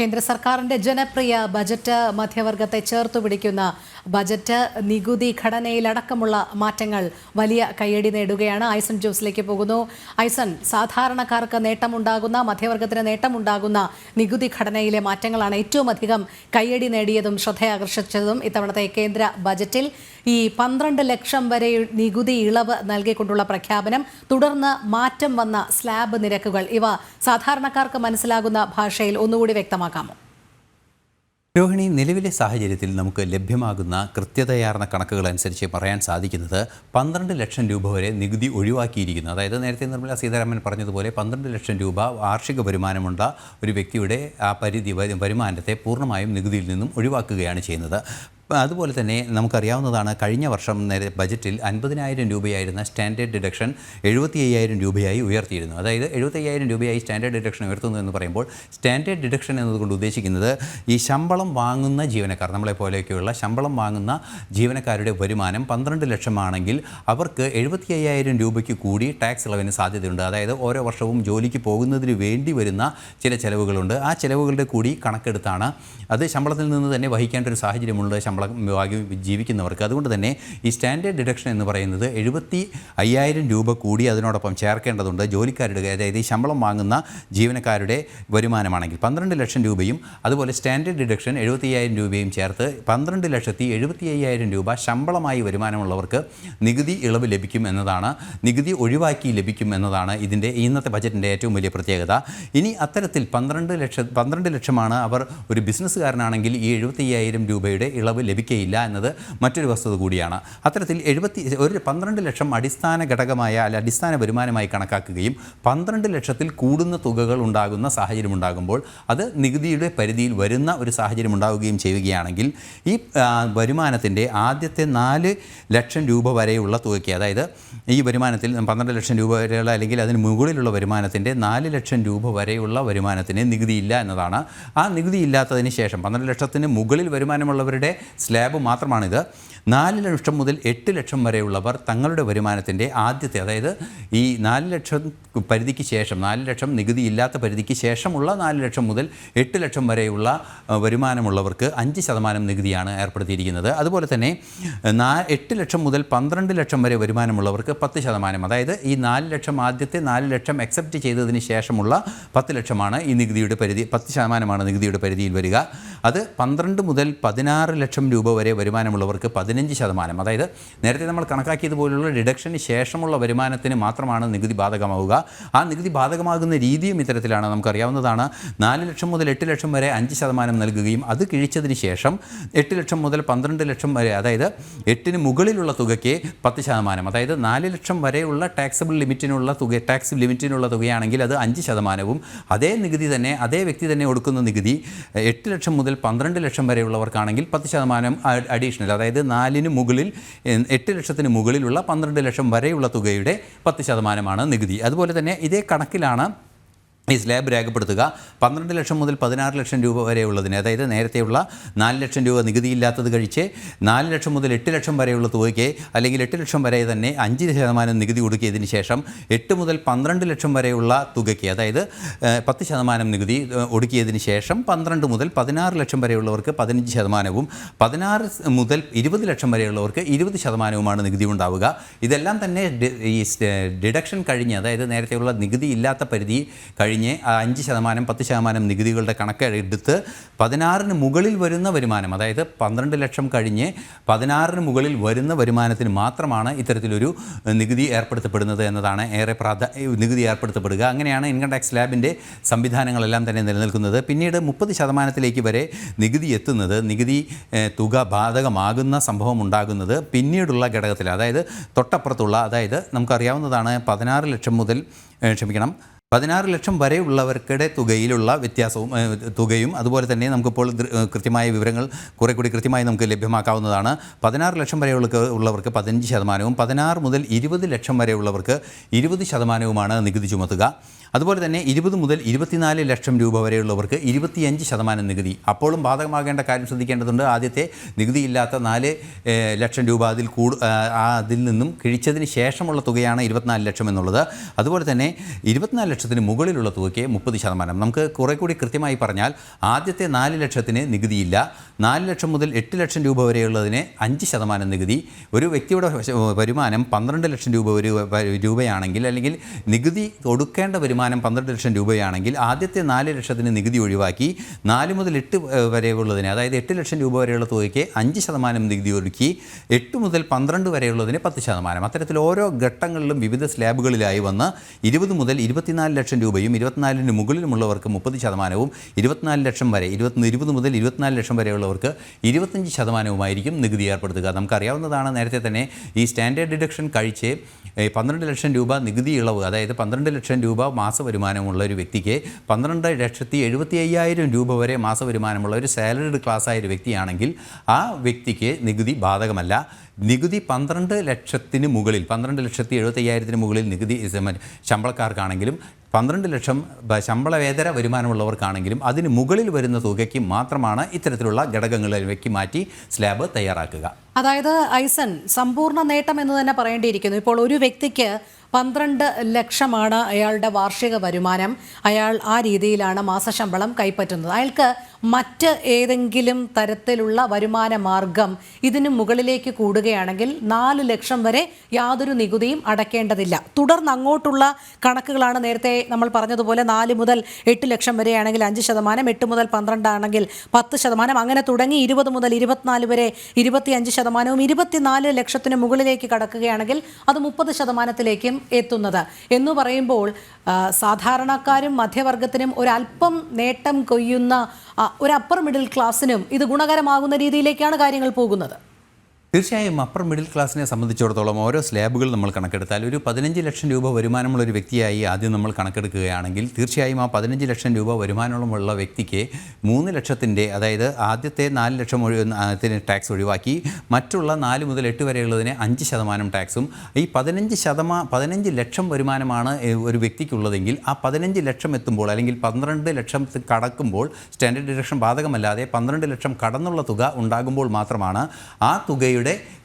കേന്ദ്ര സർക്കാരിന്റെ ജനപ്രിയ ബജറ്റ് മധ്യവർഗത്തെ ചേർത്തു പിടിക്കുന്ന ബജറ്റ് നികുതി ഘടനയിലടക്കമുള്ള മാറ്റങ്ങൾ വലിയ കയ്യടി നേടുകയാണ് ഐസൺ ജോസിലേക്ക് പോകുന്നു. ഐസൺ സാധാരണക്കാർക്ക് നേട്ടമുണ്ടാകുന്ന മധ്യവർഗത്തിന് നേട്ടമുണ്ടാകുന്ന നികുതി ഘടനയിലെ മാറ്റങ്ങളാണ് ഏറ്റവും അധികം കയ്യടി നേടിയതും ശ്രദ്ധയാകർഷിച്ചതും ഇത്തവണത്തെ കേന്ദ്ര ബജറ്റിൽ. ഈ പന്ത്രണ്ട് ലക്ഷം വരെ നികുതി ഇളവ് നൽകിക്കൊണ്ടുള്ള പ്രഖ്യാപനം തുടർന്ന് മാറ്റം വന്ന സ്ലാബ് നിരക്കുകൾ. ഇവ സാധാരണക്കാർക്ക് മനസ്സിലാകുന്ന ഭാഷയിൽ ഒന്നുകൂടി വ്യക്തമാക്കാമോ രോഹിണി നിലവിലെ സാഹചര്യത്തിൽ നമുക്ക് ലഭ്യമാകുന്ന കൃത്യതയാർന്ന കണക്കുകൾ അനുസരിച്ച് പറയാൻ സാധിക്കുന്നത് പന്ത്രണ്ട് ലക്ഷം രൂപ വരെ നികുതി ഒഴിവാക്കിയിരിക്കുന്നു. അതായത് നേരത്തെ നിർമ്മല സീതാരാമൻ പറഞ്ഞതുപോലെ പന്ത്രണ്ട് ലക്ഷം രൂപ വാർഷിക വരുമാനമുള്ള ഒരു വ്യക്തിയുടെ ആ പരിധി വരു- വരുമാനത്തെ പൂർണമായും നികുതിയിൽ നിന്നും ഒഴിവാക്കുകയാണ് ചെയ്യുന്നത്. അതുപോലെ തന്നെ നമുക്കറിയാവുന്നതാണ് കഴിഞ്ഞ വർഷം നേരെ ബജറ്റിൽ അൻപതിനായിരം രൂപയായിരുന്ന സ്റ്റാൻഡേർഡ് ഡിഡക്ഷൻ എഴുപത്തി അയ്യായിരം രൂപയായി ഉയർത്തിയിരുന്നു. അതായത് എഴുപത്തി അയ്യായിരം രൂപയായി സ്റ്റാൻഡേർഡ് ഡിഡക്ഷൻ ഉയർത്തുന്നു എന്ന് പറയുമ്പോൾ സ്റ്റാൻഡേർഡ് ഡിഡക്ഷൻ എന്നതുകൊണ്ട് ഉദ്ദേശിക്കുന്നത് ഈ ശമ്പളം വാങ്ങുന്ന ജീവനക്കാർ നമ്മളെ പോലെയൊക്കെയുള്ള ശമ്പളം വാങ്ങുന്ന ജീവനക്കാരുടെ വരുമാനം പന്ത്രണ്ട് ലക്ഷമാണെങ്കിൽ അവർക്ക് എഴുപത്തി അയ്യായിരം രൂപയ്ക്ക് കൂടി ടാക്സ് ഇളവിന് സാധ്യതയുണ്ട്. അതായത് ഓരോ വർഷവും ജോലിക്ക് പോകുന്നതിന് വേണ്ടി വരുന്ന ചില ചിലവുകളുണ്ട്. ആ ചിലവുകളുടെ കൂടി കണക്കെടുത്താണ് അത് ശമ്പളത്തിൽ നിന്ന് തന്നെ വഹിക്കേണ്ട ഒരു സാഹചര്യമുണ്ട്. ശമ്പളം വാങ്ങി ജീവിക്കുന്നവർക്ക്. അതുകൊണ്ട് തന്നെ ഈ സ്റ്റാൻഡേർഡ് ഡിഡക്ഷൻ എന്ന് പറയുന്നത് എഴുപത്തി അയ്യായിരം രൂപ കൂടി അതിനോടൊപ്പം ചേർക്കേണ്ടതുണ്ട് ജോലിക്കാരുടെ അതായത് ഈ ശമ്പളം വാങ്ങുന്ന ജീവനക്കാരുടെ വരുമാനമാണെങ്കിൽ. പന്ത്രണ്ട് ലക്ഷം രൂപയും അതുപോലെ സ്റ്റാൻഡേർഡ് ഡിഡക്ഷൻ എഴുപത്തി അയ്യായിരം രൂപയും ചേർത്ത് പന്ത്രണ്ട് ലക്ഷത്തി എഴുപത്തി അയ്യായിരം രൂപ ശമ്പളമായി വരുമാനമുള്ളവർക്ക് നികുതി ഇളവ് ലഭിക്കും എന്നതാണ് നികുതി ഒഴിവാക്കി ലഭിക്കും എന്നതാണ് ഇതിന്റെ ഇന്നത്തെ ബജറ്റിന്റെ ഏറ്റവും വലിയ പ്രത്യേകത. ഇനി അത്തരത്തിൽ പന്ത്രണ്ട് ലക്ഷം പന്ത്രണ്ട് ലക്ഷമാണ് അവർ ഒരു ബിസിനസ്സുകാരനാണെങ്കിൽ ഈ എഴുപത്തി അയ്യായിരം രൂപയുടെ ഇളവ് ലഭിക്കുകയില്ല എന്നത് മറ്റൊരു വസ്തുത കൂടിയാണ്. അത്തരത്തിൽ എഴുപത്തി ഒരു പന്ത്രണ്ട് ലക്ഷം അടിസ്ഥാന ഘടകമായ അല്ല അടിസ്ഥാന വരുമാനമായി കണക്കാക്കുകയും പന്ത്രണ്ട് ലക്ഷത്തിൽ കൂടുന്ന തുകകൾ ഉണ്ടാകുന്ന സാഹചര്യം ഉണ്ടാകുമ്പോൾ അത് നികുതിയുടെ പരിധിയിൽ വരുന്ന ഒരു സാഹചര്യം ഉണ്ടാവുകയും ചെയ്യുകയാണെങ്കിൽ ഈ വരുമാനത്തിന്റെ ആദ്യത്തെ നാല് ലക്ഷം രൂപ വരെയുള്ള തുകയ്ക്ക് അതായത് ഈ വരുമാനത്തിൽ പന്ത്രണ്ട് ലക്ഷം രൂപ വരെയുള്ള അല്ലെങ്കിൽ അതിന് മുകളിലുള്ള വരുമാനത്തിന്റെ നാല് ലക്ഷം രൂപ വരെയുള്ള വരുമാനത്തിന് നികുതിയില്ല എന്നതാണ്. ആ നികുതി ഇല്ലാത്തതിന് ശേഷം പന്ത്രണ്ട് ലക്ഷത്തിന് മുകളിൽ വരുമാനമുള്ളവരുടെ സ്ലാബ് മാത്രമാണിത്. നാല് ലക്ഷം മുതൽ എട്ട് ലക്ഷം വരെയുള്ളവർ തങ്ങളുടെ വരുമാനത്തിന്റെ ആദ്യത്തെ അതായത് ഈ നാല് ലക്ഷം പരിധിക്ക് ശേഷം നാല് ലക്ഷം നികുതി ഇല്ലാത്ത പരിധിക്ക് ശേഷമുള്ള നാല് ലക്ഷം മുതൽ എട്ട് ലക്ഷം വരെയുള്ള വരുമാനമുള്ളവർക്ക് അഞ്ച് ശതമാനം നികുതിയാണ് ഏർപ്പെടുത്തിയിരിക്കുന്നത്. അതുപോലെ തന്നെ നാ എട്ട് ലക്ഷം മുതൽ പന്ത്രണ്ട് ലക്ഷം വരെ വരുമാനമുള്ളവർക്ക് പത്ത് ശതമാനം അതായത് ഈ നാല് ലക്ഷം ആദ്യത്തെ നാല് ലക്ഷം അക്സെപ്റ്റ് ചെയ്തതിന് ശേഷമുള്ള പത്ത് ലക്ഷമാണ് ഈ നികുതിയുടെ പരിധി പത്ത് ശതമാനമാണ് നികുതിയുടെ പരിധിയിൽ വരിക. അത് പന്ത്രണ്ട് മുതൽ പതിനാറ് ലക്ഷം രൂപ വരെ വരുമാനമുള്ളവർക്ക് പതിനഞ്ച് ശതമാനം. അതായത് നേരത്തെ നമ്മൾ കണക്കാക്കിയതുപോലുള്ള ഡിഡക്ഷന് ശേഷമുള്ള വരുമാനത്തിന് മാത്രമാണ് നികുതി ബാധകമാവുക. ആ നികുതി ബാധകമാകുന്ന രീതിയും ഇത്തരത്തിലാണ് നമുക്കറിയാവുന്നതാണ്. നാല് ലക്ഷം മുതൽ എട്ട് ലക്ഷം വരെ അഞ്ച് ശതമാനം നൽകുകയും അത് കിഴിച്ചതിന് ശേഷം എട്ട് ലക്ഷം മുതൽ പന്ത്രണ്ട് ലക്ഷം വരെ അതായത് എട്ടിന് മുകളിലുള്ള തുകയ്ക്ക് പത്ത് ശതമാനം. അതായത് നാല് ലക്ഷം വരെയുള്ള ടാക്സബിൾ ലിമിറ്റിനുള്ള തുക ടാക്സ് ലിമിറ്റിനുള്ള തുകയാണെങ്കിൽ അത് അഞ്ച് ശതമാനവും. അതേ നികുതി തന്നെ അതേ വ്യക്തി തന്നെ കൊടുക്കുന്ന നികുതി എട്ട് ലക്ഷം മുതൽ പന്ത്രണ്ട് ലക്ഷം വരെയുള്ളവർക്കാണെങ്കിൽ പത്ത് ശതമാനം അഡീഷണൽ അതായത് നാലിന് മുകളിൽ എട്ട് ലക്ഷത്തിന് മുകളിലുള്ള പന്ത്രണ്ട് ലക്ഷം വരെയുള്ള തുകയുടെ പത്ത് ശതമാനമാണ് നികുതി. അതുപോലെ തന്നെ ഇതേ കണക്കിലാണ് ഈ സ്ലാബ് രേഖപ്പെടുത്തുക. പന്ത്രണ്ട് ലക്ഷം മുതൽ പതിനാറ് ലക്ഷം രൂപ വരെയുള്ളതിന് അതായത് നേരത്തെയുള്ള നാല് ലക്ഷം രൂപ നികുതിയില്ലാത്തത് കഴിച്ച് നാല് ലക്ഷം മുതൽ എട്ട് ലക്ഷം വരെയുള്ള തുകയ്ക്ക് അല്ലെങ്കിൽ എട്ട് ലക്ഷം വരെ തന്നെ അഞ്ച് ശതമാനം നികുതി കൊടുക്കിയതിന് ശേഷം എട്ട് മുതൽ പന്ത്രണ്ട് ലക്ഷം വരെയുള്ള തുകയ്ക്ക് അതായത് പത്ത് ശതമാനം നികുതി ഒടുക്കിയതിന് ശേഷം പന്ത്രണ്ട് മുതൽ പതിനാറ് ലക്ഷം വരെയുള്ളവർക്ക് പതിനഞ്ച് ശതമാനവും പതിനാറ് മുതൽ ഇരുപത് ലക്ഷം വരെയുള്ളവർക്ക് ഇരുപത് ശതമാനവുമാണ് നികുതി ഉണ്ടാവുക. ഇതെല്ലാം തന്നെ ഈ ഡിഡക്ഷൻ കഴിഞ്ഞ് അതായത് നേരത്തെയുള്ള നികുതി ഇല്ലാത്ത പരിധി കഴിഞ്ഞ് ആ അഞ്ച് ശതമാനം പത്ത് ശതമാനം നികുതികളുടെ കണക്ക് എടുത്ത് പതിനാറിന് മുകളിൽ വരുന്ന വരുമാനം അതായത് പന്ത്രണ്ട് ലക്ഷം കഴിഞ്ഞ് പതിനാറിന് മുകളിൽ വരുന്ന വരുമാനത്തിന് മാത്രമാണ് ഇത്തരത്തിലൊരു നികുതി ഏർപ്പെടുത്തപ്പെടുന്നത് എന്നതാണ് ഏറെ പ്രാധാ നികുതി ഏർപ്പെടുത്തപ്പെടുക. അങ്ങനെയാണ് ഇൻകം ടാക്സ് ലാബിന്റെ സംവിധാനങ്ങളെല്ലാം തന്നെ നിലനിൽക്കുന്നത്. പിന്നീട് മുപ്പത് ശതമാനത്തിലേക്ക് വരെ നികുതി എത്തുന്നത് നികുതി തുക ബാധകമാകുന്ന സംഭവം ഉണ്ടാകുന്നത് പിന്നീടുള്ള ഘടകത്തിൽ അതായത് തൊട്ടപ്പുറത്തുള്ള അതായത് നമുക്കറിയാവുന്നതാണ് പതിനാറ് ലക്ഷം മുതൽ ക്ഷമിക്കണം പതിനാറ് ലക്ഷം വരെ ഉള്ളവർക്കിടെ തുകയിലുള്ള വ്യത്യാസവും തുകയും അതുപോലെ തന്നെ നമുക്കിപ്പോൾ കൃത്യമായ വിവരങ്ങൾ കുറെ കൂടി കൃത്യമായി നമുക്ക് ലഭ്യമാക്കാവുന്നതാണ്. പതിനാറ് ലക്ഷം വരെ ഉള്ള- ഉള്ളവർക്ക് പതിനഞ്ച് ശതമാനവും പതിനാറ് മുതൽ ഇരുപത് ലക്ഷം വരെയുള്ളവർക്ക് ഇരുപത് ശതമാനവുമാണ് നികുതി ചുമത്തുക. അതുപോലെ തന്നെ ഇരുപത് മുതൽ ഇരുപത്തിനാല് ലക്ഷം രൂപ വരെയുള്ളവർക്ക് ഇരുപത്തിയഞ്ച് ശതമാനം നികുതി. അപ്പോഴും ബാധകമാകേണ്ട കാര്യം ശ്രദ്ധിക്കേണ്ടതുണ്ട്. ആദ്യത്തെ നികുതിയില്ലാത്ത നാല് ലക്ഷം രൂപ അതിൽ കൂടു അതിൽ നിന്നും കിഴിച്ചതിന് ശേഷമുള്ള തുകയാണ് ഇരുപത്തിനാല് ലക്ഷം എന്നുള്ളത്. അതുപോലെ തന്നെ ഇരുപത്തിനാല് ലക്ഷത്തിന് മുകളിലുള്ള തുകയ്ക്ക് മുപ്പത് ശതമാനം. നമുക്ക് കുറെ കൂടി കൃത്യമായി പറഞ്ഞാൽ ആദ്യത്തെ നാല് ലക്ഷത്തിന് നികുതിയില്ല. നാല് ലക്ഷം മുതൽ എട്ട് ലക്ഷം രൂപ വരെയുള്ളതിന് അഞ്ച് ശതമാനം നികുതി. ഒരു വ്യക്തിയുടെ വരുമാനം പന്ത്രണ്ട് ലക്ഷം രൂപ ഒരു രൂപയാണെങ്കിൽ അല്ലെങ്കിൽ നികുതി കൊടുക്കേണ്ട വരുമാനം പന്ത്രണ്ട് ലക്ഷം രൂപയാണെങ്കിൽ ആദ്യത്തെ നാല് ലക്ഷത്തിന് നികുതി ഒഴിവാക്കി നാല് മുതൽ എട്ട് വരെയുള്ളതിന് അതായത് എട്ട് ലക്ഷം രൂപ വരെയുള്ള തുകയ്ക്ക് അഞ്ച് ശതമാനം നികുതി ഒരുക്കി എട്ട് മുതൽ പന്ത്രണ്ട് വരെയുള്ളതിന് പത്ത് ശതമാനം. അത്തരത്തിൽ ഓരോ ഘട്ടങ്ങളിലും വിവിധ സ്ലാബുകളിലായി വന്ന് ഇരുപത് മുതൽ ഇരുപത്തിനാല് ലക്ഷം രൂപയും ഇരുപത്തിനാലിന് മുകളിലുമുള്ളവർക്ക് മുപ്പത് ശതമാനവും ഇരുപത്തിനാല് ലക്ഷം വരെ ഇരുപത്തി ഇരുപത് മുതൽ ഇരുപത്തിനാല് ലക്ഷം വരെയുള്ളവർക്ക് ഇരുപത്തഞ്ച് ശതമാനവുമായിരിക്കും നികുതി ഏർപ്പെടുത്തുക. നമുക്കറിയാവുന്നതാണ് നേരത്തെ തന്നെ ഈ സ്റ്റാൻഡേർഡ് ഡിഡക്ഷൻ കഴിച്ച് പന്ത്രണ്ട് ലക്ഷം രൂപ നികുതി ഇളവ് അതായത് പന്ത്രണ്ട് ലക്ഷം രൂപ മാസ വരുമാനമുള്ള ഒരു വ്യക്തിക്ക് പന്ത്രണ്ട് ലക്ഷത്തി എഴുപത്തി അയ്യായിരം രൂപ വരെ മാസ വരുമാനമുള്ള ഒരു സാലറിഡ് ക്ലാസ് ആയ ഒരു വ്യക്തിയാണെങ്കിൽ ആ വ്യക്തിക്ക് നികുതി ബാധകമല്ല. നികുതി പന്ത്രണ്ട് ലക്ഷത്തിന് മുകളിൽ പന്ത്രണ്ട് ലക്ഷത്തി എഴുപത്തി അയ്യായിരത്തിന് മുകളിൽ നികുതി ശമ്പളക്കാർക്കാണെങ്കിലും പന്ത്രണ്ട് ലക്ഷം ശമ്പളവേതര വരുമാനമുള്ളവർക്കാണെങ്കിലും അതിന് മുകളിൽ വരുന്ന തുകയ്ക്ക് മാത്രമാണ് ഇത്തരത്തിലുള്ള ഘടകങ്ങളിലേക്ക് മാറ്റി സ്ലാബ് തയ്യാറാക്കുക. അതായത് ഐസൻ സമ്പൂർണ നേട്ടം എന്ന് തന്നെ പറയേണ്ടിയിരിക്കുന്നു. ഇപ്പോൾ ഒരു വ്യക്തിക്ക് പന്ത്രണ്ട് ലക്ഷമാണ് അയാളുടെ വാർഷിക വരുമാനം. അയാൾ ആ രീതിയിലാണ് മാസശമ്പളം കൈപ്പറ്റുന്നത്. അയാൾക്ക് മറ്റ് ഏതെങ്കിലും തരത്തിലുള്ള വരുമാന മാർഗം ഇതിന് മുകളിലേക്ക് കൂടുകയാണെങ്കിൽ നാല് ലക്ഷം വരെ യാതൊരു നികുതിയും അടയ്ക്കേണ്ടതില്ല തുടർന്ന് അങ്ങോട്ടുള്ള കണക്കുകളാണ് നേരത്തെ നമ്മൾ പറഞ്ഞതുപോലെ നാല് മുതൽ എട്ട് ലക്ഷം വരെയാണെങ്കിൽ അഞ്ച് ശതമാനം എട്ട് മുതൽ പന്ത്രണ്ട് ആണെങ്കിൽ പത്ത് ശതമാനം. അങ്ങനെ തുടങ്ങി ഇരുപത് മുതൽ ഇരുപത്തിനാല് വരെ ഇരുപത്തിയഞ്ച് ശതമാനവും ഇരുപത്തിനാല് ലക്ഷത്തിന് മുകളിലേക്ക് കടക്കുകയാണെങ്കിൽ അത് മുപ്പത് ശതമാനത്തിലേക്കും എത്തുന്നത്. എന്ന് പറയുമ്പോൾ സാധാരണക്കാരും മധ്യവർഗത്തിനും ഒരല്പം നേട്ടം കൊയ്യുന്ന ഒരു അപ്പർ മിഡിൽ ക്ലാസ്സിനും ഇത് ഗുണകരമാകുന്ന രീതിയിലേക്കാണ് കാര്യങ്ങൾ പോകുന്നത്. തീർച്ചയായും അപ്പർ മിഡിൽ ക്ലാസ്സിനെ സംബന്ധിച്ചിടത്തോളം ഓരോ സ്ലാബുകൾ നമ്മൾ കണക്കെടുത്താൽ ഒരു പതിനഞ്ച് ലക്ഷം രൂപ വരുമാനമുള്ള ഒരു വ്യക്തിയായി ആദ്യം നമ്മൾ കണക്കെടുക്കുകയാണെങ്കിൽ തീർച്ചയായും ആ പതിനഞ്ച് ലക്ഷം രൂപ വരുമാനമുള്ള വ്യക്തിക്ക് മൂന്ന് ലക്ഷത്തിന്റെ അതായത് ആദ്യത്തെ നാല് ലക്ഷം ഒഴിവ് ടാക്സ് ഒഴിവാക്കി മറ്റുള്ള നാല് മുതൽ എട്ട് വരെയുള്ളതിന് അഞ്ച് ശതമാനം ടാക്സും ഈ പതിനഞ്ച് ശതമാ പതിനഞ്ച് ലക്ഷം വരുമാനമാണ് ഒരു വ്യക്തിക്കുള്ളതെങ്കിൽ ആ പതിനഞ്ച് ലക്ഷം എത്തുമ്പോൾ അല്ലെങ്കിൽ പന്ത്രണ്ട് ലക്ഷം കടക്കുമ്പോൾ സ്റ്റാൻഡേർഡ് ഡിഡക്ഷൻ ബാധകമല്ലാതെ പന്ത്രണ്ട് ലക്ഷം കടന്നുള്ള തുക ഉണ്ടാകുമ്പോൾ മാത്രമാണ് ആ തുകയുടെ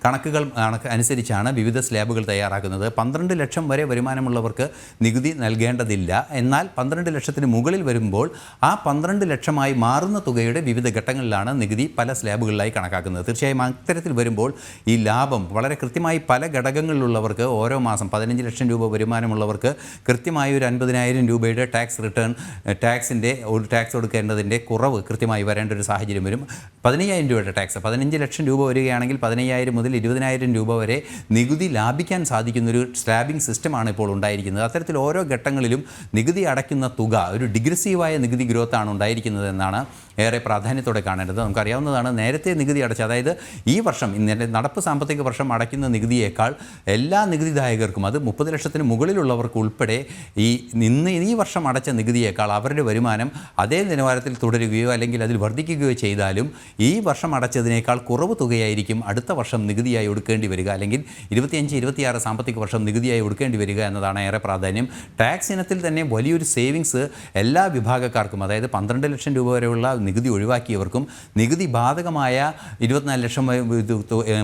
കണക്കുകൾ കണക്ക് അനുസരിച്ചാണ് വിവിധ സ്ലാബുകൾ തയ്യാറാക്കുന്നത്. പന്ത്രണ്ട് ലക്ഷം വരെ വരുമാനമുള്ളവർക്ക് നികുതി നൽകേണ്ടതില്ല. എന്നാൽ പന്ത്രണ്ട് ലക്ഷത്തിന് മുകളിൽ വരുമ്പോൾ ആ പന്ത്രണ്ട് ലക്ഷമായി മാറുന്ന തുകയുടെ വിവിധ ഘട്ടങ്ങളിലാണ് നികുതി പല സ്ലാബുകളിലായി കണക്കാക്കുന്നത്. തീർച്ചയായും അത്തരത്തിൽ വരുമ്പോൾ ഈ ലാഭം വളരെ കൃത്യമായി പല ഘടകങ്ങളിലുള്ളവർക്ക് ഓരോ മാസം പതിനഞ്ച് ലക്ഷം രൂപ വരുമാനമുള്ളവർക്ക് കൃത്യമായി ഒരു അൻപതിനായിരം രൂപയുടെ ടാക്സ് റിട്ടേൺ ടാക്സിന്റെ ഒരു ടാക്സ് കൊടുക്കേണ്ടതിന്റെ കുറവ് കൃത്യമായി വരേണ്ട ഒരു സാഹചര്യം വരും. പതിനയ്യായിരം രൂപയുടെ ടാക്സ്. പതിനഞ്ച് ലക്ഷം രൂപ വരികയാണെങ്കിൽ പതിനയ്യായിരം മുതൽ ഇരുപതിനായിരം രൂപ വരെ നികുതി ലാഭിക്കാൻ സാധിക്കുന്നൊരു സ്ലാബിംഗ് സിസ്റ്റമാണ് ഇപ്പോൾ ഉണ്ടായിരിക്കുന്നത്. അത്തരത്തിൽ ഓരോ ഘട്ടങ്ങളിലും നികുതി അടയ്ക്കുന്ന തുക ഒരു ഡിഗ്രസീവായ നികുതി ഗ്രോത്താണ് ഉണ്ടായിരിക്കുന്നത് എന്നാണ് ഏറെ പ്രാധാന്യത്തോടെ കാണേണ്ടത് നമുക്കറിയാവുന്നതാണ് നേരത്തെ നികുതി അടച്ച അതായത് ഈ വർഷം ഇന്നലെ നടപ്പ് സാമ്പത്തിക വർഷം അടയ്ക്കുന്ന നികുതിയേക്കാൾ എല്ലാ നികുതിദായകർക്കും അത് മുപ്പത് ലക്ഷത്തിന് മുകളിലുള്ളവർക്ക് ഉൾപ്പെടെ ഈ ഇന്ന് ഈ വർഷം അടച്ച നികുതിയേക്കാൾ അവരുടെ വരുമാനം അതേ നിലവാരത്തിൽ തുടരുകയോ അല്ലെങ്കിൽ അതിൽ വർദ്ധിക്കുകയോ ചെയ്താലും ഈ വർഷം അടച്ചതിനേക്കാൾ കുറവ് തുകയായിരിക്കും അടുത്ത വർഷം നികുതിയായി ഒടുക്കേണ്ടി വരിക അല്ലെങ്കിൽ ഇരുപത്തിയഞ്ച് ഇരുപത്തിയാറ് സാമ്പത്തിക വർഷം നികുതിയായി ഒടുക്കേണ്ടി വരിക എന്നതാണ് ഏറെ പ്രാധാന്യം. ടാക്സ് ഇനത്തിൽ തന്നെ വലിയൊരു സേവിങ്സ് എല്ലാ വിഭാഗക്കാർക്കും അതായത് പന്ത്രണ്ട് ലക്ഷം രൂപ വരെയുള്ള നികുതി ഒഴിവാക്കിയവർക്കും നികുതി ബാധകമായ ഇരുപത്തിനാല് ലക്ഷം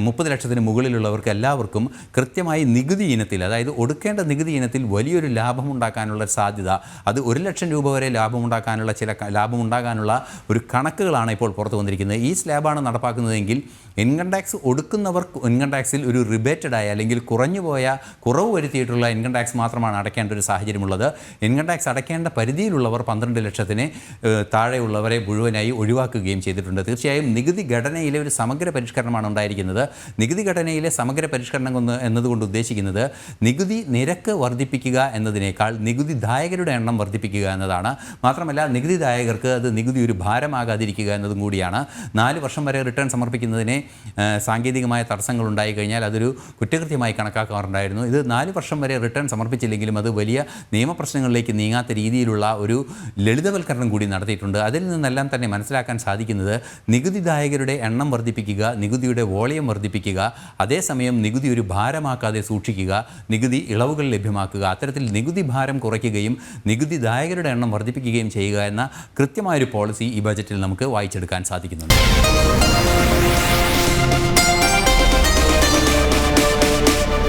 മുപ്പത് ലക്ഷത്തിന് മുകളിലുള്ളവർക്ക് എല്ലാവർക്കും കൃത്യമായി നികുതി ഇനത്തിൽ അതായത് ഒടുക്കേണ്ട നികുതി ഇനത്തിൽ വലിയൊരു ലാഭം ഉണ്ടാക്കാനുള്ള സാധ്യത അത് ഒരു ലക്ഷം രൂപ വരെ ലാഭമുണ്ടാക്കാനുള്ള ചില ലാഭമുണ്ടാകാനുള്ള ഒരു കണക്കുകളാണ് ഇപ്പോൾ പുറത്തു വന്നിരിക്കുന്നത്. ഈ സ്ലാബാണ് നടപ്പാക്കുന്നതെങ്കിൽ ഇൻകം ടാക്സ് ഒടുക്കുന്നവർ ഇൻകം ടാക്സിൽ ഒരു റിബേറ്റഡ് ആയ അല്ലെങ്കിൽ കുറഞ്ഞുപോയ കുറവ് വരുത്തിയിട്ടുള്ള ഇൻകം ടാക്സ് മാത്രമാണ് അടയ്ക്കേണ്ട ഒരു സാഹചര്യമുള്ളത്. ഇൻകം ടാക്സ് അടയ്ക്കേണ്ട പരിധിയിലുള്ളവർ പന്ത്രണ്ട് ലക്ഷത്തിന് താഴെയുള്ളവരെ താഴെയുള്ളവരെ മുഴുവനായി ഒഴിവാക്കുകയും ചെയ്തിട്ടുണ്ട്. തീർച്ചയായും നികുതി ഘടനയിലെ ഒരു സമഗ്ര പരിഷ്കരണമാണ് ഉണ്ടായിരിക്കുന്നത്. നികുതി ഘടനയിലെ സമഗ്ര പരിഷ്കരണം എന്ന് എന്നതുകൊണ്ട് ഉദ്ദേശിക്കുന്നത് നികുതി നിരക്ക് വർദ്ധിപ്പിക്കുക എന്നതിനേക്കാൾ നികുതിദായകരുടെ എണ്ണം വർദ്ധിപ്പിക്കുക എന്നതാണ്. മാത്രമല്ല നികുതിദായകർക്ക് അത് നികുതി ഒരു ഭാരമാകാതിരിക്കുക എന്നതും കൂടിയാണ്. നാല് വർഷം വരെ റിട്ടേൺ സമർപ്പിക്കുന്നതിനെ സാങ്കേതികമായ തടസ്സങ്ങൾ ഉണ്ടായി കഴിഞ്ഞാൽ അതൊരു കുറ്റകൃത്യമായി കണക്കാക്കാറുണ്ടായിരുന്നു. ഇത് നാല് വർഷം വരെ റിട്ടേൺ സമർപ്പിച്ചില്ലെങ്കിലും അത് വലിയ നിയമപ്രശ്നങ്ങളിലേക്ക് നീങ്ങാത്ത രീതിയിലുള്ള ഒരു ലളിതവൽക്കരണം കൂടി നടത്തിയിട്ടുണ്ട്. അതിൽ നിന്നെല്ലാം തന്നെ മനസ്സിലാക്കാൻ സാധിക്കുന്നത് നികുതിദായകരുടെ എണ്ണം വർദ്ധിപ്പിക്കുക നികുതിയുടെ വോളിയം വർദ്ധിപ്പിക്കുക അതേസമയം നികുതി ഒരു ഭാരമാക്കാതെ സൂക്ഷിക്കുക നികുതി ഇളവുകൾ ലഭ്യമാക്കുക അത്തരത്തിൽ നികുതി ഭാരം കുറയ്ക്കുകയും നികുതിദായകരുടെ എണ്ണം വർദ്ധിപ്പിക്കുകയും ചെയ്യുക എന്ന കൃത്യമായൊരു പോളിസി ഈ ബജറ്റിൽ നമുക്ക് വായിച്ചെടുക്കാൻ സാധിക്കുന്നുണ്ട്.